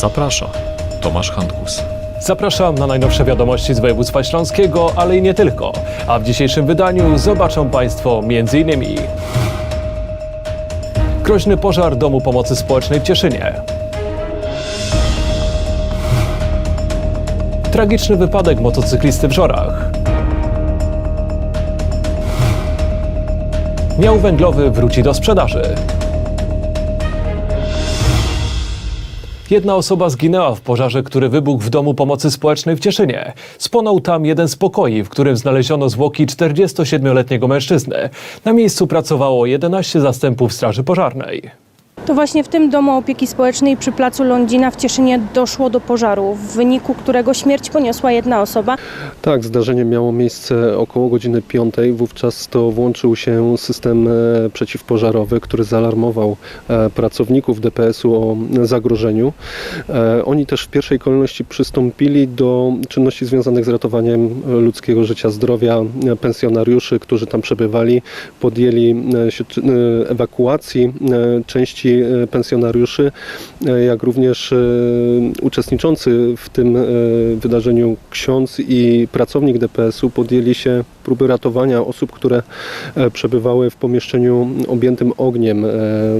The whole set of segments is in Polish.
Zaprasza Tomasz Handkus. Zapraszam na najnowsze wiadomości z województwa śląskiego, ale i nie tylko. A w dzisiejszym wydaniu zobaczą Państwo m.in. Groźny pożar Domu Pomocy Społecznej w Cieszynie. Tragiczny wypadek motocyklisty w Żorach. Miał węglowy wróci do sprzedaży. Jedna osoba zginęła w pożarze, który wybuchł w Domu Pomocy Społecznej w Cieszynie. Spłonął tam jeden z pokoi, w którym znaleziono zwłoki 47-letniego mężczyzny. Na miejscu pracowało 11 zastępów Straży Pożarnej. To właśnie w tym domu opieki społecznej przy placu Lądzina w Cieszynie doszło do pożaru, w wyniku którego śmierć poniosła jedna osoba. Tak, zdarzenie miało miejsce około godziny 5. Wówczas to włączył się system e, przeciwpożarowy, który zaalarmował e, pracowników DPS-u o zagrożeniu. E, Oni też w pierwszej kolejności przystąpili do czynności związanych z ratowaniem ludzkiego życia, zdrowia pensjonariuszy, którzy tam przebywali. Podjęli ewakuacji części e, pensjonariuszy, e, jak również e, uczestniczący w tym wydarzeniu ksiądz i pracownik DPS-u podjęli się próby ratowania osób, które e, przebywały w pomieszczeniu objętym ogniem. E,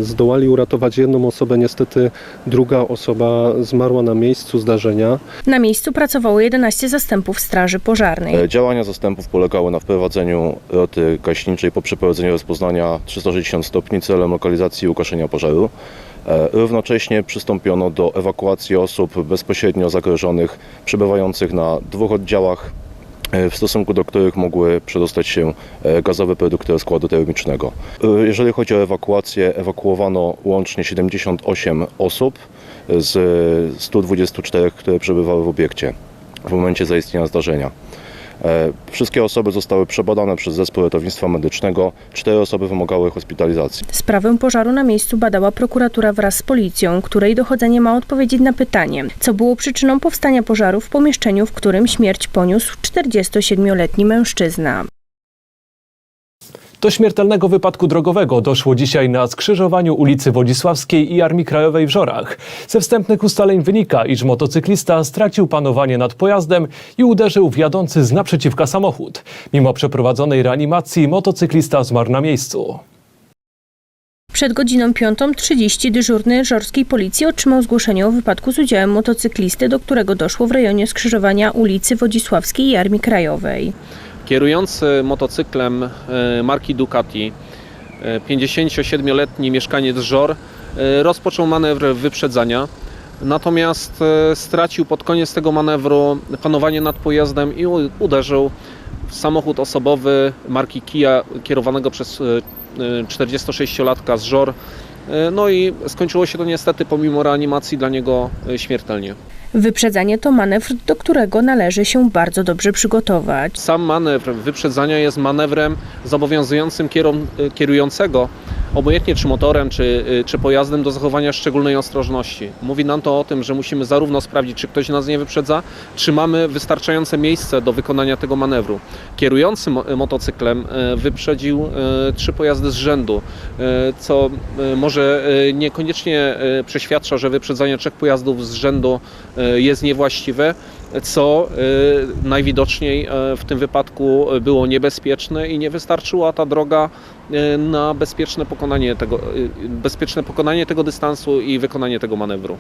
Zdołali uratować jedną osobę, niestety druga osoba zmarła na miejscu zdarzenia. Na miejscu pracowało 11 zastępów Straży Pożarnej. E, Działania zastępów polegały na wprowadzeniu roty gaśniczej po przeprowadzeniu rozpoznania 360 stopni celem lokalizacji i ugaszenia pożaru. Równocześnie przystąpiono do ewakuacji osób bezpośrednio zagrożonych, przebywających na dwóch oddziałach, w stosunku do których mogły przedostać się e, gazowe produkty rozkładu termicznego. E, Jeżeli chodzi o ewakuację, ewakuowano łącznie 78 osób z 124, które przebywały w obiekcie w momencie zaistnienia zdarzenia. E, Wszystkie osoby zostały przebadane przez zespół ratownictwa medycznego. Cztery osoby wymagały hospitalizacji. Sprawę pożaru na miejscu badała prokuratura wraz z policją, której dochodzenie ma odpowiedzieć na pytanie, co było przyczyną powstania pożaru w pomieszczeniu, w którym śmierć poniósł 47-letni mężczyzna. Do śmiertelnego wypadku drogowego doszło dzisiaj na skrzyżowaniu ulicy Wodzisławskiej i Armii Krajowej w Żorach. Ze wstępnych ustaleń wynika, iż motocyklista stracił panowanie nad pojazdem i uderzył w jadący z naprzeciwka samochód. Mimo przeprowadzonej reanimacji motocyklista zmarł na miejscu. Przed godziną 5.30 dyżurny żorskiej policji otrzymał zgłoszenie o wypadku z udziałem motocyklisty, do którego doszło w rejonie skrzyżowania ulicy Wodzisławskiej i Armii Krajowej. Kierujący motocyklem e, marki Ducati, e, 57-letni mieszkaniec Żor, e, rozpoczął manewr wyprzedzania. Natomiast e, stracił pod koniec tego manewru panowanie nad pojazdem i uderzył w samochód osobowy marki Kia kierowanego przez e, e, 46-latka z Żor. E, No i skończyło się to niestety pomimo reanimacji dla niego e, śmiertelnie. Wyprzedzanie to manewr, do którego należy się bardzo dobrze przygotować. Sam manewr wyprzedzania jest manewrem zobowiązującym kierom, kierującego, obojętnie czy motorem, czy, czy pojazdem, do zachowania szczególnej ostrożności. Mówi nam to o tym, że musimy zarówno sprawdzić, czy ktoś nas nie wyprzedza, czy mamy wystarczające miejsce do wykonania tego manewru. Kierujący mo- motocyklem e, wyprzedził e, trzy pojazdy z rzędu, co może niekoniecznie przeświadcza, że wyprzedzanie trzech pojazdów z rzędu jest niewłaściwe, co y, najwidoczniej y, w tym wypadku było niebezpieczne i nie wystarczyła ta droga y, na bezpieczne pokonanie tego, bezpieczne pokonanie tego dystansu i wykonanie tego manewru.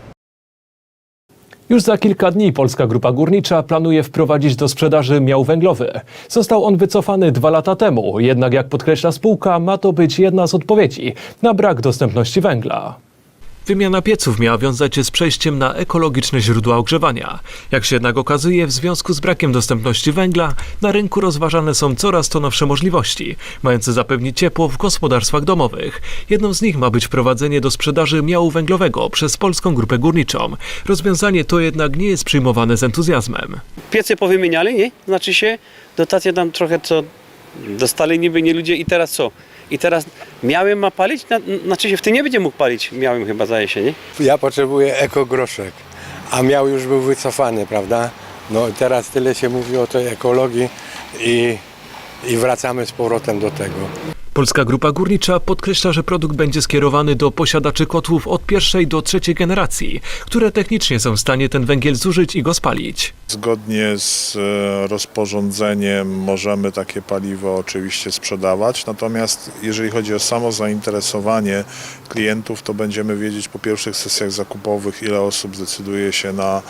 Już za kilka dni Polska Grupa Górnicza planuje wprowadzić do sprzedaży miał węglowy. Został on wycofany dwa lata temu, jednak jak podkreśla spółka, ma to być jedna z odpowiedzi na brak dostępności węgla. Wymiana pieców miała wiązać się z przejściem na ekologiczne źródła ogrzewania. Jak się jednak okazuje, w związku z brakiem dostępności węgla, na rynku rozważane są coraz to nowsze możliwości, mające zapewnić ciepło w gospodarstwach domowych. Jedną z nich ma być wprowadzenie do sprzedaży miału węglowego przez Polską Grupę Górniczą. Rozwiązanie to jednak nie jest przyjmowane z entuzjazmem. piece powymieniali, nie? Znaczy się, dotacje tam trochę co dostali niby nie ludzie i teraz co? I teraz miałem ma palić? Na, znaczy się w tym nie będzie mógł palić, miałem chyba zdaje się, nie? Ja potrzebuję ekogroszek, a miał już był wycofany, prawda? No teraz tyle się mówi o tej ekologii i, i wracamy z powrotem do tego. Polska Grupa Górnicza podkreśla, że produkt będzie skierowany do posiadaczy kotłów od pierwszej do trzeciej generacji, które technicznie są w stanie ten węgiel zużyć i go spalić. Zgodnie z e, rozporządzeniem możemy takie paliwo oczywiście sprzedawać, natomiast jeżeli chodzi o samo zainteresowanie klientów, to będziemy wiedzieć po pierwszych sesjach zakupowych, ile osób zdecyduje się na,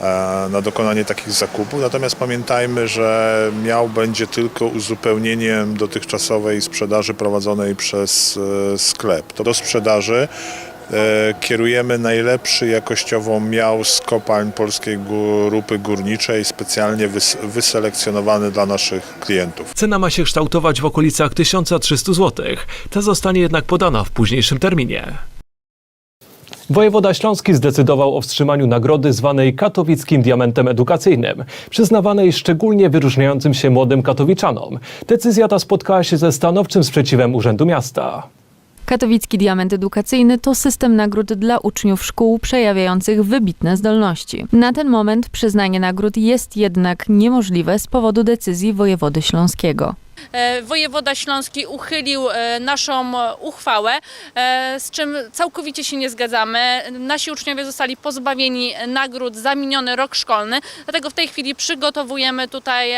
e, na dokonanie takich zakupów. Natomiast pamiętajmy, że miał będzie tylko uzupełnieniem dotychczasowej sprzedaży prowadzonej przez e, sklep. To do sprzedaży E, kierujemy najlepszy jakościowo miał z kopalń Polskiej Grupy Górniczej, specjalnie wys- wyselekcjonowany dla naszych klientów. Cena ma się kształtować w okolicach 1300 zł. Ta zostanie jednak podana w późniejszym terminie. Wojewoda Śląski zdecydował o wstrzymaniu nagrody zwanej Katowickim Diamentem Edukacyjnym, przyznawanej szczególnie wyróżniającym się młodym katowiczanom. Decyzja ta spotkała się ze stanowczym sprzeciwem Urzędu Miasta. Katowicki Diament Edukacyjny to system nagród dla uczniów szkół przejawiających wybitne zdolności. Na ten moment przyznanie nagród jest jednak niemożliwe z powodu decyzji wojewody śląskiego. E, wojewoda śląski uchylił e, naszą e, uchwałę, z czym całkowicie się nie zgadzamy. Nasi uczniowie zostali pozbawieni nagród za miniony rok szkolny, dlatego w tej chwili przygotowujemy tutaj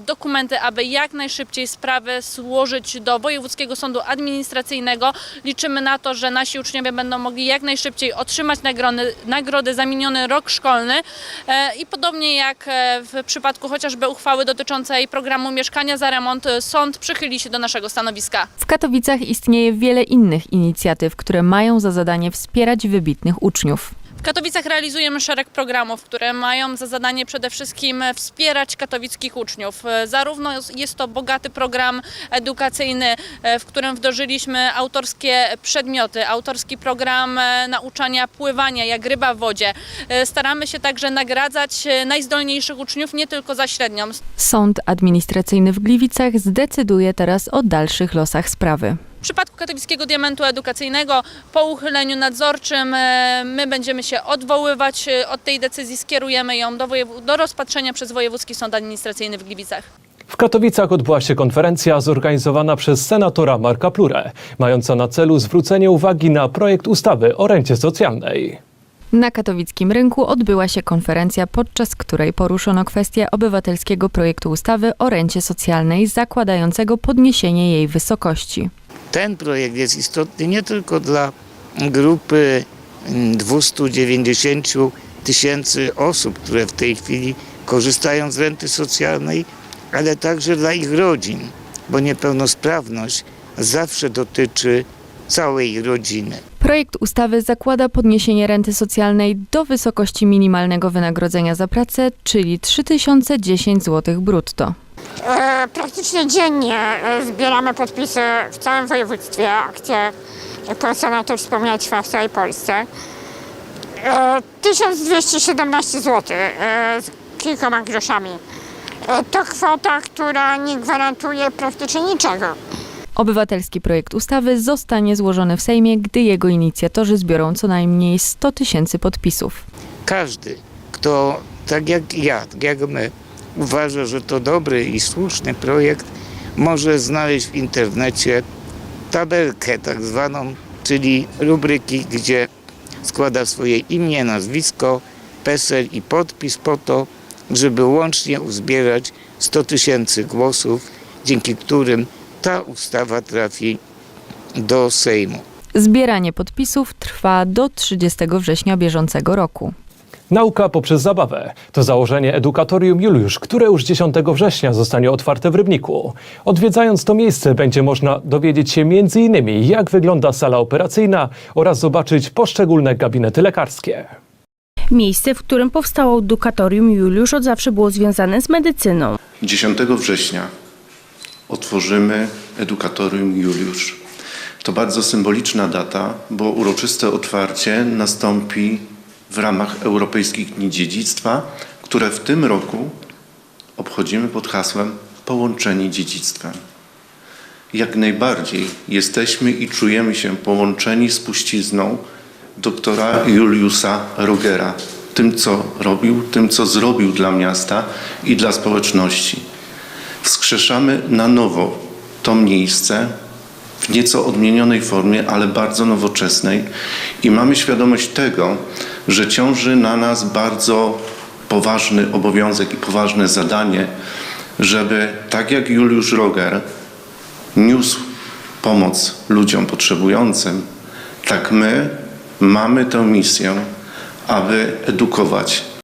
dokumenty, aby jak najszybciej sprawę złożyć do Wojewódzkiego Sądu Administracyjnego. Liczymy na to, że nasi uczniowie będą mogli jak najszybciej otrzymać nagrody, nagrody za miniony rok szkolny i podobnie jak w przypadku chociażby uchwały dotyczącej programu Mieszkania za remont, sąd przychyli się do naszego stanowiska. W Katowicach istnieje wiele innych inicjatyw, które mają za zadanie wspierać wybitnych uczniów. Katowicach realizujemy szereg programów, które mają za zadanie przede wszystkim wspierać katowickich uczniów. Zarówno jest to bogaty program edukacyjny, w którym wdrożyliśmy autorskie przedmioty, autorski program nauczania pływania jak ryba w wodzie. Staramy się także nagradzać najzdolniejszych uczniów nie tylko za średnią. Sąd administracyjny w Gliwicach zdecyduje teraz o dalszych losach sprawy. W przypadku katowickiego diamentu edukacyjnego po uchyleniu nadzorczym e, my będziemy się odwoływać e, od tej decyzji, skierujemy ją do, do rozpatrzenia przez Wojewódzki Sąd Administracyjny w Gliwicach. W Katowicach odbyła się konferencja zorganizowana przez senatora Marka Plurę, mająca na celu zwrócenie uwagi na projekt ustawy o rencie socjalnej. Na katowickim rynku odbyła się konferencja, podczas której poruszono kwestię obywatelskiego projektu ustawy o rencie socjalnej zakładającego podniesienie jej wysokości. Ten projekt jest istotny nie tylko dla grupy mm, 290 tysięcy osób, które w tej chwili korzystają z renty socjalnej, ale także dla ich rodzin, bo niepełnosprawność zawsze dotyczy całej rodziny. Projekt ustawy zakłada podniesienie renty socjalnej do wysokości minimalnego wynagrodzenia za pracę, czyli 3010 zł brutto. E, Praktycznie dziennie e, zbieramy podpisy w całym województwie. Akcja, jak pan senator wspomniał, trwa w całej Polsce. E, 1217 zł e, z kilkoma groszami. To kwota, która nie gwarantuje praktycznie niczego. Obywatelski projekt ustawy zostanie złożony w Sejmie, gdy jego inicjatorzy zbiorą co najmniej 100 tysięcy podpisów. Każdy, kto tak jak ja, tak jak my, uważa, że to dobry i słuszny projekt, może znaleźć w internecie tabelkę tak zwaną, czyli rubryki, gdzie składa swoje imię, nazwisko, PESEL i podpis po to, żeby łącznie uzbierać 100 tysięcy głosów, dzięki którym ta ustawa trafi do Sejmu. Zbieranie podpisów trwa do 30 września bieżącego roku. Nauka poprzez zabawę to założenie edukatorium Juliusz, które już 10 września zostanie otwarte w Rybniku. Odwiedzając to miejsce będzie można dowiedzieć się m.in. jak wygląda sala operacyjna oraz zobaczyć poszczególne gabinety lekarskie. Miejsce, w którym powstało edukatorium Juliusz od zawsze było związane z medycyną. 10 września otworzymy Edukatorium Juliusz. To bardzo symboliczna data, bo uroczyste otwarcie nastąpi w ramach Europejskich Dni Dziedzictwa, które w tym roku obchodzimy pod hasłem Połączeni dziedzictwem. Jak najbardziej jesteśmy i czujemy się połączeni z puścizną doktora Juliusa Rogera, tym co robił, tym co zrobił dla miasta i dla społeczności wskrzeszamy na nowo to miejsce w nieco odmienionej formie, ale bardzo nowoczesnej. I mamy świadomość tego, że ciąży na nas bardzo poważny obowiązek i poważne zadanie, żeby tak jak Juliusz Roger niósł pomoc ludziom potrzebującym, tak my mamy tę misję, aby edukować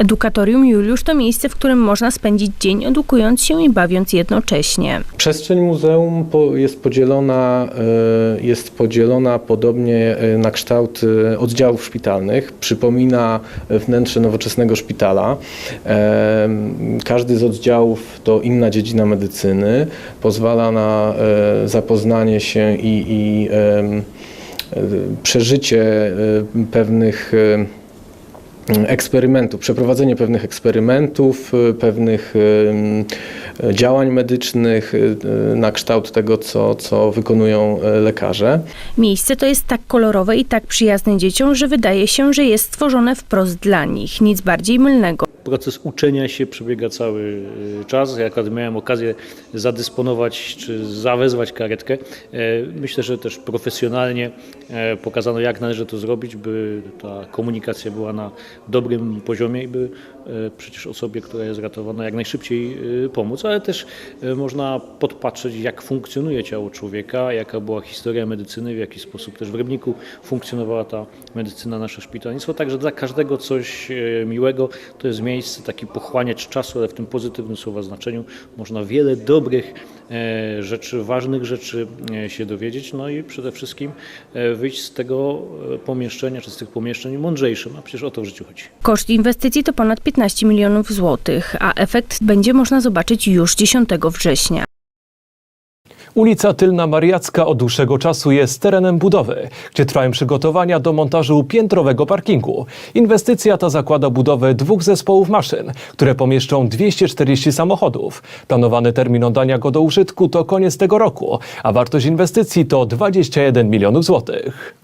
Edukatorium Juliusz to miejsce, w którym można spędzić dzień edukując się i bawiąc jednocześnie. Przestrzeń muzeum jest podzielona, e, jest podzielona podobnie e, na kształt e, oddziałów szpitalnych. Przypomina wnętrze nowoczesnego szpitala. Każdy z oddziałów to inna dziedzina medycyny. Pozwala na zapoznanie się i, i przeżycie pewnych eksperymentów, przeprowadzenie pewnych eksperymentów, pewnych działań medycznych y, na kształt tego, co, co wykonują y, lekarze. Miejsce to jest tak kolorowe i tak przyjazne dzieciom, że wydaje się, że jest stworzone wprost dla nich. Nic bardziej mylnego. Proces uczenia się przebiega cały y, czas. Ja akurat miałem okazję zadysponować czy zawezwać karetkę. E, Myślę, że też profesjonalnie e, pokazano, jak należy to zrobić, by ta komunikacja była na dobrym poziomie i by przecież osobie, która jest ratowana, jak najszybciej e, pomóc, ale też e, można podpatrzeć, jak funkcjonuje ciało człowieka, jaka była historia medycyny, w jaki sposób też w Rybniku funkcjonowała ta medycyna, nasze szpitalnictwo. Także dla każdego coś e, miłego. To jest miejsce, taki pochłaniacz czasu, ale w tym pozytywnym słowa znaczeniu. Można wiele dobrych e, rzeczy, ważnych rzeczy e, się dowiedzieć, no i przede wszystkim e, wyjść z tego e, pomieszczenia, czy z tych pomieszczeń mądrzejszym, a przecież o to w życiu chodzi. Koszt inwestycji to ponad 15 milionów złotych, a efekt będzie można zobaczyć już 10 września. Ulica Tylna Mariacka od dłuższego czasu jest terenem budowy, gdzie trwają przygotowania do montażu piętrowego parkingu. Inwestycja ta zakłada budowę dwóch zespołów maszyn, które pomieszczą 240 samochodów. Planowany termin oddania go do użytku to koniec tego roku, a wartość inwestycji to 21 milionów złotych.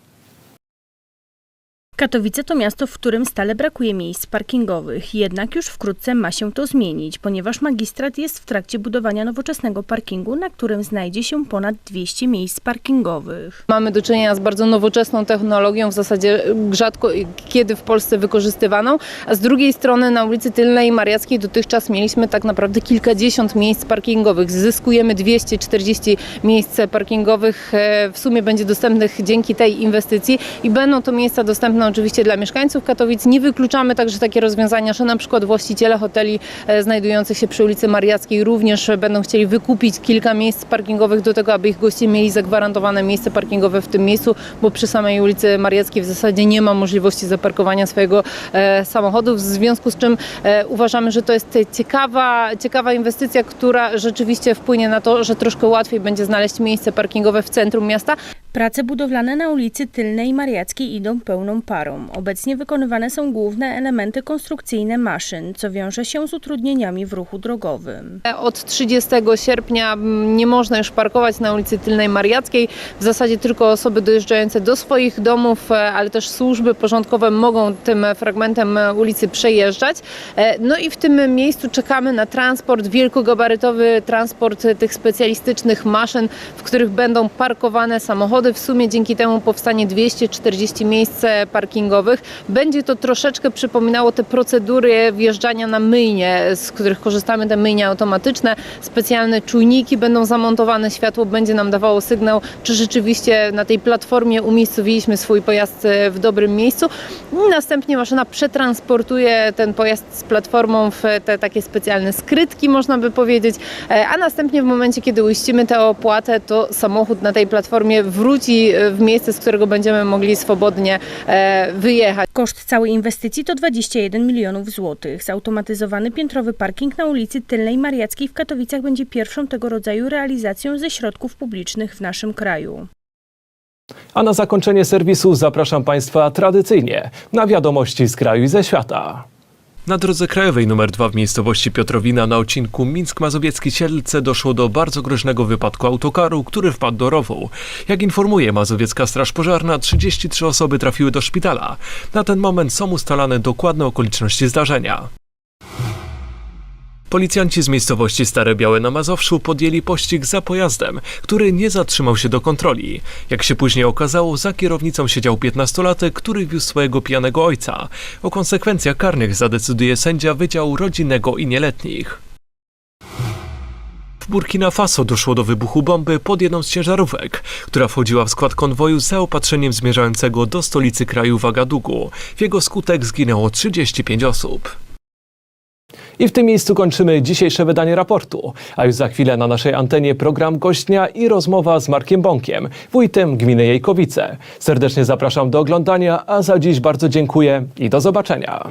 Katowice to miasto, w którym stale brakuje miejsc parkingowych. Jednak już wkrótce ma się to zmienić, ponieważ magistrat jest w trakcie budowania nowoczesnego parkingu, na którym znajdzie się ponad 200 miejsc parkingowych. Mamy do czynienia z bardzo nowoczesną technologią, w zasadzie rzadko kiedy w Polsce wykorzystywaną, a z drugiej strony na ulicy Tylnej Mariackiej dotychczas mieliśmy tak naprawdę kilkadziesiąt miejsc parkingowych. Zyskujemy 240 miejsc parkingowych, e, w sumie będzie dostępnych dzięki tej inwestycji i będą to miejsca dostępne oczywiście dla mieszkańców Katowic. Nie wykluczamy także takie rozwiązania, że na przykład właściciele hoteli e, znajdujących się przy ulicy Mariackiej również będą chcieli wykupić kilka miejsc parkingowych do tego, aby ich goście mieli zagwarantowane miejsce parkingowe w tym miejscu, bo przy samej ulicy Mariackiej w zasadzie nie ma możliwości zaparkowania swojego e, samochodu, w związku z czym e, uważamy, że to jest ciekawa, ciekawa inwestycja, która rzeczywiście wpłynie na to, że troszkę łatwiej będzie znaleźć miejsce parkingowe w centrum miasta. Prace budowlane na ulicy Tylnej Mariackiej idą pełną parą. Obecnie wykonywane są główne elementy konstrukcyjne maszyn, co wiąże się z utrudnieniami w ruchu drogowym. Od 30 sierpnia mm, nie można już parkować na ulicy Tylnej Mariackiej. W zasadzie tylko osoby dojeżdżające do swoich domów, e, ale też służby porządkowe mogą tym fragmentem e, ulicy przejeżdżać. E, No i w tym miejscu czekamy na transport, wielkogabarytowy transport tych specjalistycznych maszyn, w których będą parkowane samochody. W sumie dzięki temu powstanie 240 miejsc parkingowych. Będzie to troszeczkę przypominało te procedury wjeżdżania na myjnie, z których korzystamy, te myjnie automatyczne. Specjalne czujniki będą zamontowane, światło będzie nam dawało sygnał, czy rzeczywiście na tej platformie umiejscowiliśmy swój pojazd w dobrym miejscu. I następnie maszyna przetransportuje ten pojazd z platformą w te takie specjalne skrytki, można by powiedzieć, E, a następnie w momencie, kiedy uiścimy tę opłatę, to samochód na tej platformie wróci e, w miejsce, z którego będziemy mogli swobodnie e, wyjechać. Koszt całej inwestycji to 21 milionów złotych. Zautomatyzowany piętrowy parking na ulicy Tylnej Mariackiej w Katowicach będzie pierwszą tego rodzaju realizacją ze środków publicznych w naszym kraju. A na zakończenie serwisu zapraszam Państwa tradycyjnie na wiadomości z kraju i ze świata. Na drodze krajowej nr 2 w miejscowości Piotrowina na odcinku Mińsk-Mazowiecki-Sielce doszło do bardzo groźnego wypadku autokaru, który wpadł do rowu. Jak informuje Mazowiecka Straż Pożarna, 33 osoby trafiły do szpitala. Na ten moment są ustalane dokładne okoliczności zdarzenia. Policjanci z miejscowości Stare Białe na Mazowszu podjęli pościg za pojazdem, który nie zatrzymał się do kontroli. Jak się później okazało, za kierownicą siedział 15-latek, który wiózł swojego pijanego ojca. O konsekwencjach karnych zadecyduje sędzia Wydziału Rodzinnego i Nieletnich. W Burkina Faso doszło do wybuchu bomby pod jedną z ciężarówek, która wchodziła w skład konwoju z zaopatrzeniem zmierzającego do stolicy kraju Wagadugu. W jego skutek zginęło 35 osób. I w tym miejscu kończymy dzisiejsze wydanie raportu. A już za chwilę na naszej antenie program Gośdnia i rozmowa z Markiem Bąkiem, wójtem gminy Jejkowice. Serdecznie zapraszam do oglądania, a za dziś bardzo dziękuję i do zobaczenia.